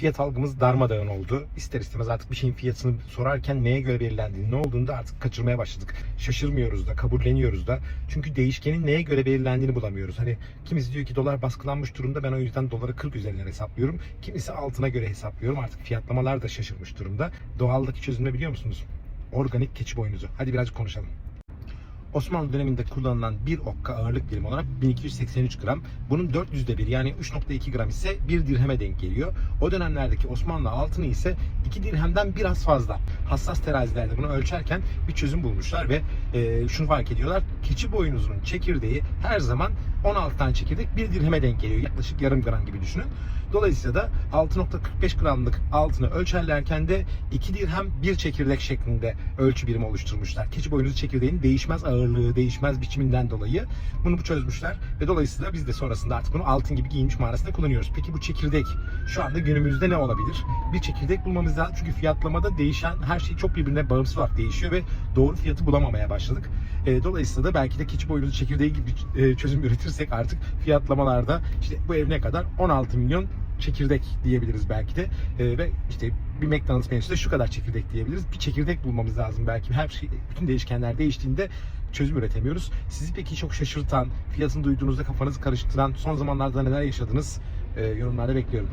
fiyat algımız darmadağın oldu. İster istemez artık bir şeyin fiyatını sorarken neye göre belirlendiğini, ne olduğunu da artık kaçırmaya başladık. Şaşırmıyoruz da, kabulleniyoruz da. Çünkü değişkenin neye göre belirlendiğini bulamıyoruz. Hani kimisi diyor ki dolar baskılanmış durumda ben o yüzden doları 40 üzerinden hesaplıyorum. Kimisi altına göre hesaplıyorum. Artık fiyatlamalar da şaşırmış durumda. Doğaldaki çözümü biliyor musunuz? Organik keçi boynuzu. Hadi birazcık konuşalım. Osmanlı döneminde kullanılan bir okka ağırlık birimi olarak 1283 gram. Bunun 400'de bir yani 3.2 gram ise bir dirheme denk geliyor. O dönemlerdeki Osmanlı altını ise 2 dirhemden biraz fazla. Hassas terazilerde bunu ölçerken bir çözüm bulmuşlar ve e, şunu fark ediyorlar. Keçi boynuzunun çekirdeği her zaman 16 tane çekirdek bir dirheme denk geliyor. Yaklaşık yarım gram gibi düşünün. Dolayısıyla da 6.45 gramlık altını ölçerlerken de 2 dirhem bir çekirdek şeklinde ölçü birimi oluşturmuşlar. Keçi boynuzu çekirdeğinin değişmez ağırlığı, değişmez biçiminden dolayı bunu bu çözmüşler ve dolayısıyla biz de sonrasında artık bunu altın gibi giyinmiş manasında kullanıyoruz. Peki bu çekirdek şu anda günümüzde ne olabilir? Bir çekirdek bulmamız lazım çünkü fiyatlamada değişen her şey çok birbirine bağımsız olarak değişiyor ve doğru fiyatı bulamamaya başladık. E, dolayısıyla da belki de keçi boynuzu çekirdeği gibi e, çözüm üretirsek artık fiyatlamalarda işte bu ev ne kadar? 16 milyon çekirdek diyebiliriz belki de E, ve işte bir McDonald's menüsünde şu kadar çekirdek diyebiliriz. Bir çekirdek bulmamız lazım belki. Her şey, bütün değişkenler değiştiğinde çözüm üretemiyoruz. Sizi peki çok şaşırtan, fiyatını duyduğunuzda kafanızı karıştıran son zamanlarda neler yaşadınız? E, yorumlarda bekliyorum.